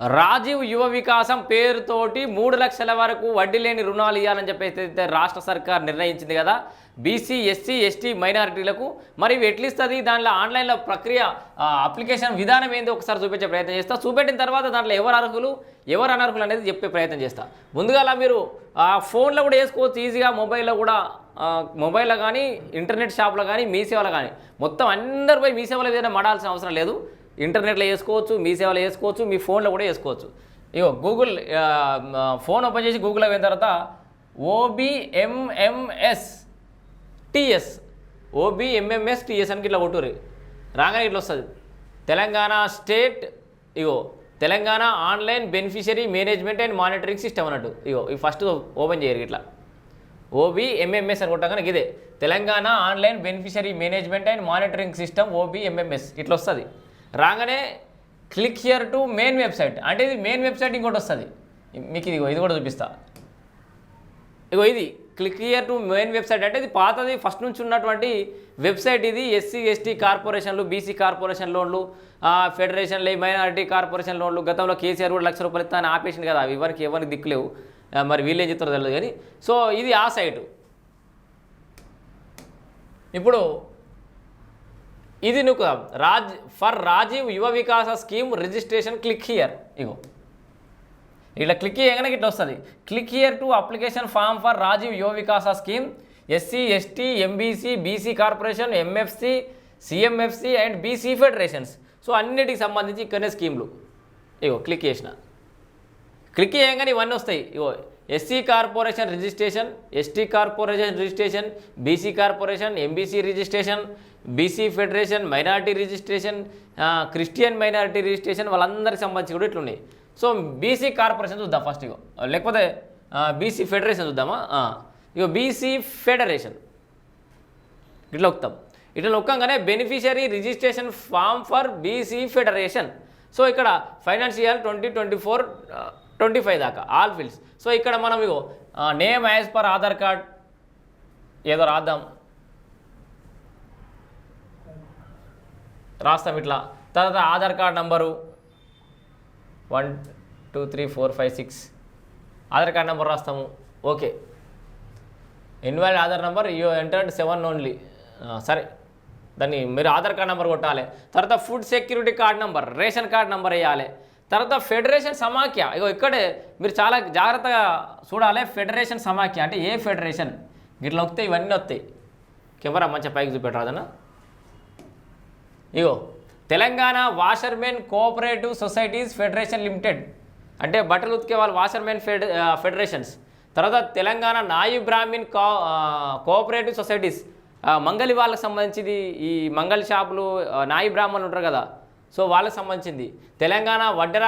రాజీవ్ యువ వికాసం పేరుతోటి మూడు లక్షల వరకు వడ్డీ లేని రుణాలు ఇవ్వాలని చెప్పేసి అయితే రాష్ట్ర సర్కార్ నిర్ణయించింది కదా. బీసీ ఎస్సీ ఎస్టీ మైనారిటీలకు మరి ఇవి ఎట్లిస్తుంది? దాంట్లో ఆన్లైన్లో ప్రక్రియ అప్లికేషన్ విధానం ఏందో ఒకసారి చూపించే ప్రయత్నం చేస్తా. చూపెట్టిన తర్వాత దాంట్లో ఎవరు అర్హులు ఎవరు అనర్హులు అనేది చెప్పే ప్రయత్నం చేస్తా. ముందుగా మీరు ఆ ఫోన్లో కూడా వేసుకోవచ్చు ఈజీగా మొబైల్లో కూడా మొబైల్లో కానీ ఇంటర్నెట్ షాప్లో కానీ మీ సేవలో కానీ. మొత్తం అందరు పోయి మీ సేవలో ఏదైనా మడాల్సిన అవసరం లేదు. ఇంటర్నెట్లో వేసుకోవచ్చు మీ సేవలో వేసుకోవచ్చు మీ ఫోన్లో కూడా వేసుకోవచ్చు. ఇగో గూగుల్ ఫోన్ ఓపెన్ చేసి గూగుల్లో పోయిన తర్వాత ఓబిఎంఎంఎస్ టిఎస్ ఓబిఎంఎంఎస్ టిఎస్ అని ఇట్లా కొట్టుర్రి. రాగానే ఇట్లా వస్తుంది. Telangana state ego Telangana online beneficiary management and monitoring system అన్నట్టు. ఇగో ఈ ఫస్ట్ ఓపెన్ చేయరు ఇట్లా. ఓబీ ఎంఎంఎస్ అని కొట్టగానే ఇదే. Telangana online beneficiary management and monitoring system OB MMS ఇట్లా వస్తుంది. రాగానే click here to main website అంటే ఇది మెయిన్ వెబ్సైట్ ఇంకోటి వస్తుంది. మీకు ఇది ఇది కూడా చూపిస్తా. ఇగో ఇది click here to main website అంటే ఇది పాతది ఫస్ట్ నుంచి ఉన్నటువంటి వెబ్సైట్ ఇది. ఎస్సీ ఎస్టీ కార్పొరేషన్లు బీసీ కార్పొరేషన్ లోన్లు ఫెడరేషన్లు మైనారిటీ కార్పొరేషన్ లోన్లు. గతంలో కేసీఆర్ కూడా లక్ష రూపాయలు ఇస్తాను ఆపేసింది కదా. ఎవరికి ఎవరికి దిక్కులేవు మరి వీళ్ళేం ఏం చెప్తారో తెలియదు కానీ. సో ఇది ఆ సైటు ఇప్పుడు ఇది నువ్వు Raj for Rajiv Yuva Vikasa scheme registration click here. ఇగో. ఇట్లా క్లిక్ చేయగానే ఇట్లా వస్తుంది. Click here to application form for Rajiv Yuva Vikasa scheme. SC ST MBC BC corporation MFC CMFC and BC federations. So అన్నిటికి సంబంధించి ఇక్కడనే స్కీమ్లు. ఇగో క్లిక్ చేసిన. Click చేయగానే ఇవన్నీ వస్తాయి. ఇగో SC corporation registration ST corporation registration BC corporation MBC registration BC federation minority registration Christian minority registration వాళ్ళందరికి సంబంధించి కూడా ఇట్లున్నాయి. సో బీసీ కార్పొరేషన్ చూద్దాం ఫస్ట్ ఇగో. లేకపోతే బీసీ ఫెడరేషన్ చూద్దామా? ఇగో బీసీ ఫెడరేషన్. ఇట్లా నొక్కుతాం ఇట్లా నొక్కగానే beneficiary registration form for BC federation. So ఇక్కడ financial twenty twenty four twenty five దాకా ఆల్ ఫీల్డ్స్ సో ఇక్కడ మనం ఇగో name as per Aadhaar card ఏదో రాద్దాం. రాస్తాం ఇట్లా. తర్వాత Aadhaar card number one two three four five six. Aadhaar card number రాస్తాము. Okay. Invalid Aadhaar number you entered seven only సరే. దాన్ని మీరు ఆధార్ కార్డ్ నెంబర్ కొట్టాలి. తర్వాత food security card number ration card number వేయాలి. తర్వాత ఫెడరేషన్ సమాఖ్య. ఇగో ఇక్కడే మీరు చాలా జాగ్రత్తగా చూడాలి ఫెడరేషన్ సమాఖ్య. అంటే ఏ ఫెడరేషన్? ఇట్లా వస్తాయి ఇవన్నీ వస్తాయి కెమెరా మంచి పైకి చూపెట్టరాదన్నా ఇగో Telangana washermen cooperative societies federation limited. అంటే బట్టలు ఉతికే వాళ్ళు వాషర్మెన్ ఫెడ ఫెడరేషన్స్. తర్వాత తెలంగాణ నాయి బ్రాహ్మిన్ కో కోఆపరేటివ్ సొసైటీస్. మంగలి వాళ్ళకి సంబంధించింది ఈ మంగళ షాపులు నాయి బ్రాహ్మణులు ఉంటారు కదా. సో వాళ్ళకి సంబంధించింది. తెలంగాణ వడ్డెర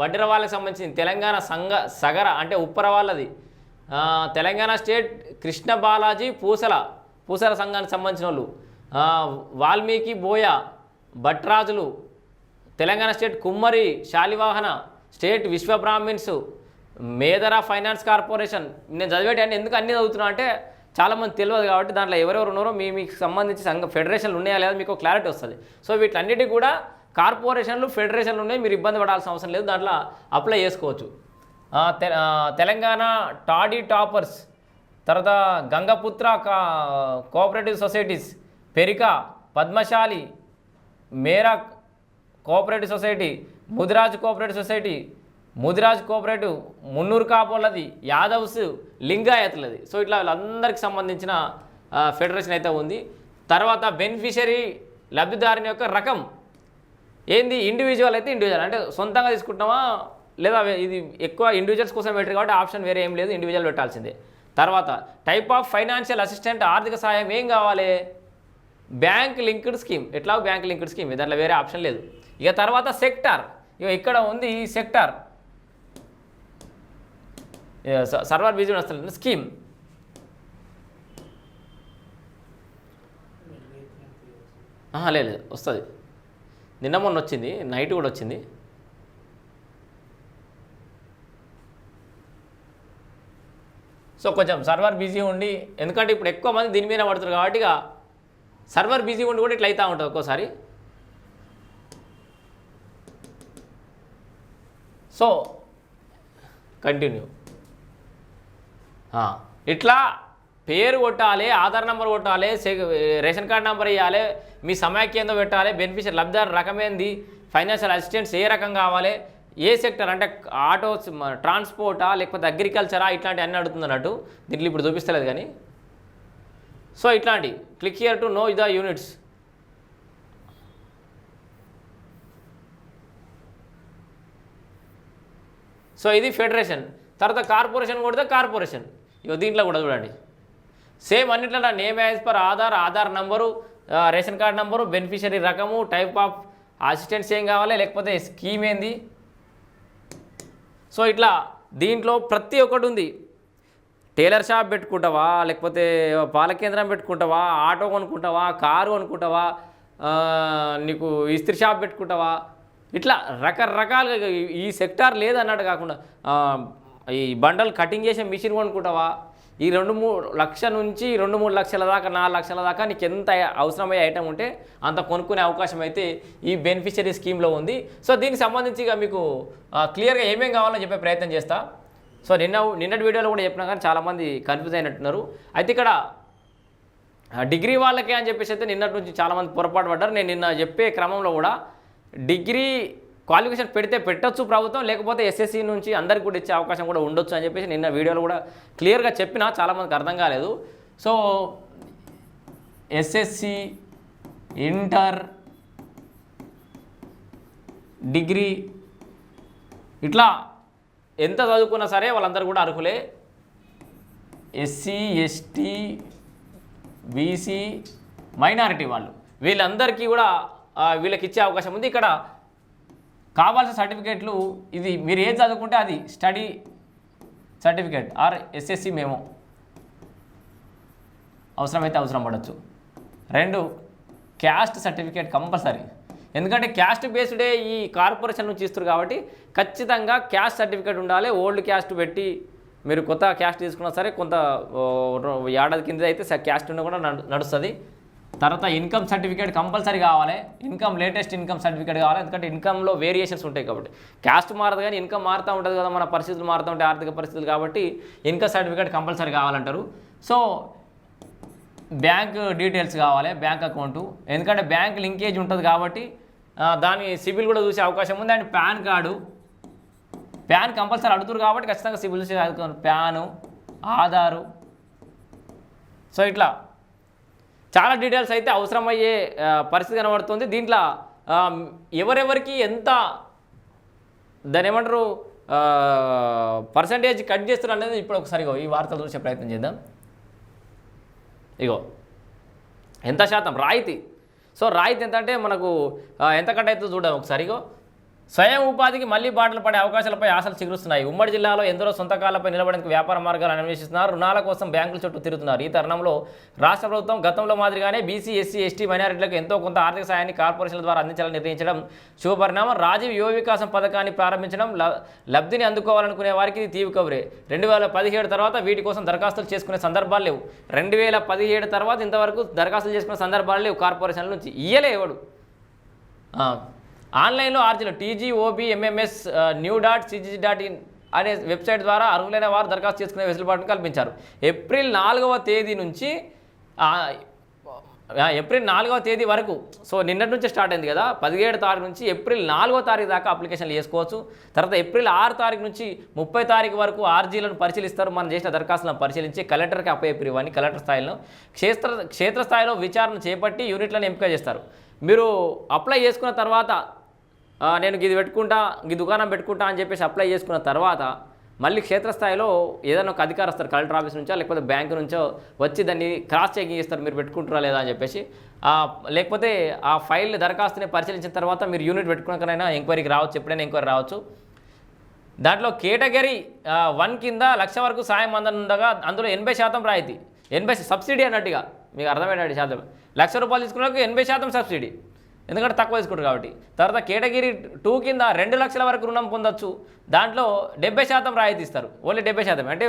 వడ్డెర వాళ్ళకి సంబంధించింది. తెలంగాణ సంఘ సగర అంటే ఉప్పర వాళ్ళది. తెలంగాణ స్టేట్ కృష్ణ బాలాజీ పూసల పూసల సంఘానికి సంబంధించిన వాళ్ళు Valmiki Boya భట్రాజులు Telangana state Kummari Shalivahana state Vishwa Brahmins Medara finance corporation. నేను చదివేటి ఎందుకు అన్నీ చదువుతున్నా అంటే చాలామంది తెలియదు కాబట్టి దాంట్లో ఎవరెవరు ఉన్నారో మీ మీకు సంబంధించి సంఘ ఫెడరేషన్లు ఉన్నాయా లేదా మీకు క్లారిటీ వస్తుంది. సో వీటన్నిటి కూడా కార్పొరేషన్లు ఫెడరేషన్లు ఉన్నాయి మీరు ఇబ్బంది పడాల్సిన అవసరం లేదు దాంట్లో అప్లై చేసుకోవచ్చు. తె- తెలంగాణ టాడీ టాపర్స్ తర్వాత గంగపుత్ర కా కోఆపరేటివ్ సొసైటీస్ పెరిక పద్మశాలి మేరా cooperative society Mudiraj cooperative society Mudiraj cooperative Munnuru కాపోలది Yadavs లింగాయతలది. సో ఇట్లా వీళ్ళందరికీ సంబంధించిన ఫెడరేషన్ అయితే ఉంది. తర్వాత బెనిఫిషరీ లబ్ధిదారుని యొక్క రకం ఏంది? ఇండివిజువల్ అయితే ఇండివిజువల్ అంటే సొంతంగా తీసుకుంటామా లేదా ఇది ఎక్కువ ఇండివిజువల్స్ కోసం పెట్టారు కాబట్టి ఆప్షన్ వేరే ఏం లేదు ఇండివిజువల్ పెట్టాల్సిందే. తర్వాత టైప్ ఆఫ్ ఫైనాన్షియల్ అసిస్టెంట్ ఆర్థిక సాయం ఏం కావాలి? బ్యాంక్ లింక్డ్ స్కీమ్ ఎట్లా బ్యాంక్ లింక్డ్ స్కీమ్ దాంట్లో వేరే ఆప్షన్ లేదు. ఇక తర్వాత సెక్టార్ ఇక ఇక్కడ ఉంది ఈ సెక్టార్ సర్వర్ బిజీ వస్తుంది స్కీమ్ లేదు లేదు, వస్తుంది. నిన్న మొన్న వచ్చింది నైట్ కూడా వచ్చింది. సో కొంచెం సర్వర్ బిజీ ఉండి ఎందుకంటే ఇప్పుడు ఎక్కువ మంది దీని మీద పడుతున్నారు కాబట్టి ఇక సర్వర్ బిజీ ఉండి కూడా ఇట్లా అవుతూ ఉంటుంది ఒక్కోసారి. So continue. ఇట్లా పేరు కొట్టాలి ఆధార్ నెంబర్ కొట్టాలి రేషన్ కార్డ్ నెంబర్ ఇవ్వాలి మీ సమాఖ్యంతో పెట్టాలి బెనిఫిషియర్ లబ్ధిదారు రకమేంది ఫైనాన్షియల్ అసిస్టెంట్స్ ఏ రకం కావాలి ఏ సెక్టర్ అంటే ఆటో ట్రాన్స్పోర్టా లేకపోతే అగ్రికల్చరా ఇట్లాంటి అన్నీ అడుగుతున్నట్టు దీంట్లో ఇప్పుడు చూపిస్తలేదు కానీ. సో ఇట్లాంటి click here to know the units. So ఇది ఫెడరేషన్ తర్వాత కార్పొరేషన్ కొడితే కార్పొరేషన్ ఇగో దీంట్లో కూడా చూడండి. సేమ్ అన్నిట్లో name as per Aadhaar Aadhaar number ration card number beneficiary రకము టైప్ ఆఫ్ అసిస్టెంట్స్ ఏం కావాలి లేకపోతే స్కీమ్ ఏంది? సో ఇట్లా దీంట్లో ప్రతి ఒక్కటి ఉంది. టైలర్ షాప్ పెట్టుకుంటావా లేకపోతే పాల కేంద్రం పెట్టుకుంటావా ఆటో కొనుక్కుంటావా కారు కొనుక్కుంటావా నీకు ఇస్త్రీ షాప్ పెట్టుకుంటావా? ఇట్లా రకరకాలుగా ఈ- సెక్టార్ లేదన్నట్టు కాకుండా ఈ బండలు కటింగ్ చేసే మిషన్ కొనుక్కుంటావా? ఈ రెండు మూడు లక్షల నుంచి రెండు మూడు లక్షల దాకా నాలుగు లక్షల దాకా నీకు ఎంత అవసరమయ్యే ఐటమ్ ఉంటే అంత కొనుక్కునే అవకాశం అయితే ఈ బెనిఫిషరీ స్కీమ్లో ఉంది. సో దీనికి సంబంధించి ఇక మీకు క్లియర్గా ఏమేం కావాలో చెప్పే ప్రయత్నం చేస్తా. సో నిన్న నిన్నటి వీడియోలో కూడా చెప్పినా కానీ చాలామంది కన్ఫ్యూజ్ అయినట్టున్నారు. అయితే ఇక్కడ డిగ్రీ వాళ్ళకే అని చెప్పేసి అయితే నిన్నటి నుంచి చాలామంది పొరపాటు పడ్డారు. నేను నిన్న చెప్పే క్రమంలో కూడా డిగ్రీ క్వాలిఫికేషన్ పెడితే పెట్టొచ్చు ప్రభుత్వం లేకపోతే ఎస్ఎస్సి నుంచి అందరికి కూడా ఇచ్చే అవకాశం కూడా ఉండొచ్చు అని చెప్పేసి నిన్న వీడియోలో కూడా క్లియర్గా చెప్పినా చాలామందికి అర్థం కాలేదు. సో ఎస్ఎస్సి ఇంటర్ డిగ్రీ ఇట్లా ఎంత చదువుకున్నా సరే వాళ్ళందరూ కూడా అర్హులే. ఎస్సీ ఎస్టీ బీసీ మైనారిటీ వాళ్ళు. వీళ్ళందరికీ కూడా వీళ్ళకి ఇచ్చే అవకాశం ఉంది. ఇక్కడ కావాల్సిన సర్టిఫికేట్లు ఇది మీరు ఏది చదువుకుంటే అది స్టడీ సర్టిఫికేట్ ఆర్ ఎస్ఎస్సి మేము. అవసరమైతే అవసరం పడవచ్చు రెండు క్యాస్ట్ సర్టిఫికేట్ కంపల్సరీ. ఎందుకంటే క్యాస్ట్ బేస్డే ఈ కార్పొరేషన్ నుంచి ఇస్తారు కాబట్టి ఖచ్చితంగా క్యాస్ట్ సర్టిఫికేట్ ఉండాలి. ఓల్డ్ క్యాస్ట్ పెట్టి మీరు కొత్త క్యాస్ట్ తీసుకున్నా సరే కొంత ఏడాది కింద అయితే క్యాస్ట్ ఉన్న కూడా నడుస్తుంది. తర్వాత ఇన్కమ్ సర్టిఫికేట్ కంపల్సరీ కావాలి. ఇన్కమ్ లేటెస్ట్ ఇన్కమ్ సర్టిఫికేట్ కావాలి. ఎందుకంటే ఇన్కమ్లో వేరియేషన్స్ ఉంటాయి కాబట్టి. క్యాస్ట్ మారదు కానీ ఇన్కమ్ మారుతూ ఉంటుంది కదా మన పరిస్థితులు మారుతూ ఉంటాయి ఆర్థిక పరిస్థితులు కాబట్టి ఇన్కమ్ సర్టిఫికేట్ కంపల్సరీ కావాలంటారు. సో బ్యాంక్ డీటెయిల్స్ కావాలి బ్యాంక్ అకౌంటు. ఎందుకంటే బ్యాంక్ లింకేజ్ ఉంటుంది కాబట్టి దాని సిబిల్ కూడా చూసే అవకాశం ఉంది. And PAN card. PAN compulsory అడుగుతారు కాబట్టి ఖచ్చితంగా సిబిల్ చూసి ప్యాను ఆధారు. సో ఇట్లా. చాలా డీటెయిల్స్ అయితే అవసరమయ్యే పరిస్థితి కనబడుతుంది. దీంట్లో ఎవరెవరికి ఎంత దాని ఏమంటారు పర్సంటేజ్ కట్ చేస్తున్నారు అనేది ఇప్పుడు ఒకసారి ఈ వార్తలు చూసే ప్రయత్నం చేద్దాం. ఇగో ఎంత శాతం? రాయితీ. సో రాయితీ ఎంత అంటే మనకు ఎంత కట్ అవుతుందో చూద్దాం ఒకసారి ఇగో. స్వయం ఉపాధికి మళ్ళీ బాటలు పడే అవకాశాలపై ఆశలు చిగురుస్తున్నాయి. ఉమ్మడి జిల్లాలో ఎందరో సొంతకాలపై నిలబడేందుకు వ్యాపార మార్గాలు అన్వేషిస్తున్నారు. రుణాల కోసం బ్యాంకుల చుట్టూ తిరుగుతున్నారు. ఈ తరుణంలో రాష్ట్ర ప్రభుత్వం గతంలో మాదిరిగానే బీసీ ఎస్సీ ఎస్టీ మైనారిటీలకు ఎంతో కొంత ఆర్థిక సాయాన్ని కార్పొరేషన్ల ద్వారా అందించాలని నిర్ణయించడం శుభపరిణామం. రాజీవ్ యువ వికాసం పథకాన్ని ప్రారంభించడం లబ్ధిని అందుకోవాలనుకునే వారికి ఇది తీవి కబురే. రెండు వేల పదిహేడు తర్వాత వీటి కోసం దరఖాస్తులు చేసుకునే సందర్భాలు లేవు. రెండు వేల పదిహేడు తర్వాత ఇంతవరకు దరఖాస్తులు చేసుకునే సందర్భాలు లేవు కార్పొరేషన్ల నుంచి. ఇయ్యలే ఎవడు? ఆన్లైన్లో ఆర్జీలు TGOB MMS new dot CG dot in అనే వెబ్సైట్ ద్వారా అర్హులైన వారు దరఖాస్తు చేసుకునే వెసులుబాటును కల్పించారు. ఏప్రిల్ నాలుగవ తేదీ నుంచి ఏప్రిల్ నాలుగవ తేదీ వరకు సో నిన్నటి నుంచి స్టార్ట్ అయింది కదా పదిహేడు తారీఖు నుంచి ఏప్రిల్ నాలుగో తారీఖు దాకా అప్లికేషన్లు చేసుకోవచ్చు తర్వాత ఏప్రిల్ ఆరు తారీఖు నుంచి ముప్పై తారీఖు వరకు ఆర్జీలను పరిశీలిస్తారు. మనం చేసిన దరఖాస్తులను పరిశీలించి కలెక్టర్కి అప్పయ్యే ఇవ్వని కలెక్టర్ స్థాయిలో. క్షేత్ర క్షేత్రస్థాయిలో విచారణ చేపట్టి యూనిట్లను ఎంపిక చేస్తారు. మీరు అప్లై చేసుకున్న తర్వాత నేను ఇది పెట్టుకుంటా ఈ దుకాణం పెట్టుకుంటా అని చెప్పేసి అప్లై చేసుకున్న తర్వాత మళ్ళీ క్షేత్రస్థాయిలో ఏదైనా ఒక అధికారి వస్తారు కలెక్టర్ ఆఫీస్ నుంచో లేకపోతే బ్యాంక్ నుంచో వచ్చి దాన్ని క్రాస్ చెకింగ్ చేస్తారు మీరు పెట్టుకుంటారా లేదా అని చెప్పేసి. లేకపోతే ఆ ఫైల్ దరఖాస్తుని పరిశీలించిన తర్వాత మీరు యూనిట్ పెట్టుకున్నాకనైనా ఎంక్వైరీకి రావచ్చు ఎప్పుడైనా ఎంక్వైరీ రావచ్చు. దాంట్లో కేటగిరీ వన్ కింద లక్ష వరకు సాయం అందనుండగా అందులో ఎనభై శాతం రాయితీ. ఎనభై సబ్సిడీ అన్నట్టుగా మీకు అర్థమైనట్టు శాతం. లక్ష రూపాయలు తీసుకున్నాక ఎనభై శాతం సబ్సిడీ. ఎందుకంటే తక్కువ తీసుకుంటారు కాబట్టి. తర్వాత కేటగిరీ టూ కింద రెండు లక్షల వరకు రుణం పొందొచ్చు. దాంట్లో డెబ్బై శాతం రాయితీ ఇస్తారు. ఓన్లీ డెబ్బై శాతం అంటే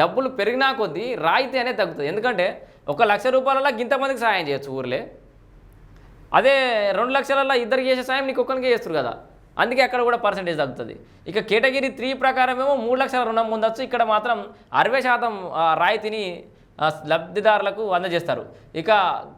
డబ్బులు పెరిగినా కొద్దీ రాయితీ అనేది తగ్గుతుంది. ఎందుకంటే ఒక లక్ష రూపాయలలో ఇంతమందికి సహాయం చేయొచ్చు ఊర్లే. అదే రెండు లక్షలలో ఇద్దరికి చేసే సాయం నీకు ఒక్కరికి చేస్తారు కదా. అందుకే అక్కడ కూడా పర్సంటేజ్ తగ్గుతుంది. ఇక కేటగిరీ త్రీ ప్రకారమేమో మూడు లక్షల రుణం పొందొచ్చు. ఇక్కడ మాత్రం అరవై శాతం ఆ, రాయితీని లబ్ధిదారులకు అందజేస్తారు. ఇక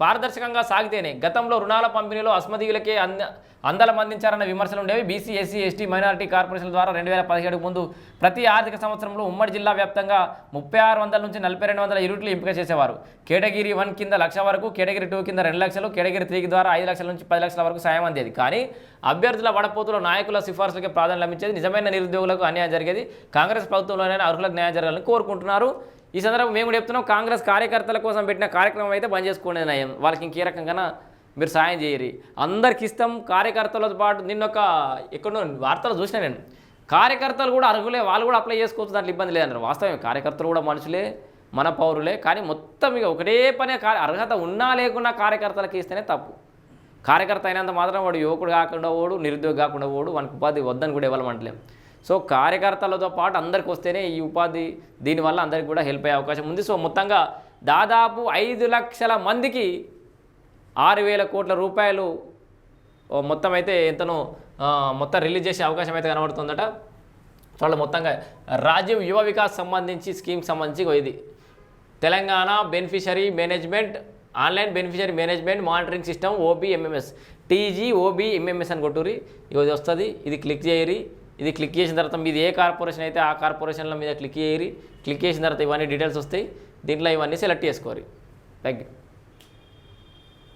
పారదర్శకంగా సాగితేనే గతంలో రుణాల పంపిణీలో అస్మదీయులకే అంద అందలం అందించారన్న విమర్శలు ఉండేవి. BC SC ST minority corporation ద్వారా రెండు వేల పదిహేడుకు ముందు ప్రతి ఆర్థిక సంవత్సరంలో ఉమ్మడి జిల్లా వ్యాప్తంగా ముప్పై ఆరు వందల నుంచి నలభై రెండు వందల యూనిట్లు ఎంపిక చేసేవారు. కేటగిరీ వన్ కింద లక్ష వరకు కేటగిరీ టూ కింద రెండు లక్షలు కేటగిరీ త్రీ ద్వారా ఐదు లక్షల నుంచి పది లక్షల వరకు సాయం అందేది. కానీ అభ్యర్థుల వడపోతుల నాయకుల సిఫార్సులకి ప్రాధాన్యం లభించేది. నిజమైన నిరుద్యోగులకు అన్యాయం జరిగేది. కాంగ్రెస్ ప్రభుత్వంలోనైనా అర్హులకు న్యాయం జరగాలని కోరుకుంటున్నారు. ఈ సందర్భం మేము కూడా చెప్తున్నాం కాంగ్రెస్ కార్యకర్తల కోసం పెట్టిన కార్యక్రమం అయితే బంద్ చేసుకోండి నయం వాళ్ళకి ఇంకే రకంగా మీరు సాయం చేయరి. అందరికి ఇస్తాం కార్యకర్తలతో పాటు నిన్న ఒక ఎక్కడో వార్తలు చూసిన నేను. కార్యకర్తలు కూడా అర్హులే వాళ్ళు కూడా అప్లై చేసుకోవచ్చు దాంట్లో ఇబ్బంది లేదన్నారు వాస్తవం కార్యకర్తలు కూడా మనుషులే మన పౌరులే కానీ మొత్తం ఇక ఒకటే పనే కార్య అర్హత ఉన్నా లేకున్నా కార్యకర్తలకి ఇస్తేనే తప్పు. కార్యకర్త అయినంత మాత్రం వాడు యువకుడు కాకుండా ఓడు నిరుద్యోగి కాకుండా ఓడు వానికి ఉపాధి వద్దని కూడా ఇవ్వమంటలేం సో కార్యకర్తలతో పాటు అందరికి వస్తేనే ఈ ఉపాధి దీనివల్ల అందరికి కూడా హెల్ప్ అయ్యే అవకాశం ఉంది. సో మొత్తంగా దాదాపు ఐదు లక్షల మందికి ఆరు వేల కోట్ల రూపాయలు మొత్తం అయితే ఎంతనో మొత్తం రిలీజ్ చేసే అవకాశం అయితే కనబడుతుందట. వాళ్ళ మొత్తంగా రాజ్యం యువ వికాస్ సంబంధించి స్కీమ్ సంబంధించి ఇది. Telangana beneficiary management online beneficiary management monitoring system OBMMS TG OB MMS అని కొట్టురి ఇది వస్తుంది ఇది క్లిక్ చేయరి ఇది క్లిక్ చేసిన తర్వాత మీది ఏ కార్పొరేషన్ అయితే ఆ కార్పొరేషన్ల మీద క్లిక్ చేయరి క్లిక్ చేసిన తర్వాత ఇవన్నీ డీటెయిల్స్ వస్తాయి దీంట్లో ఇవన్నీ సెలెక్ట్ చేసుకోరి. Thank you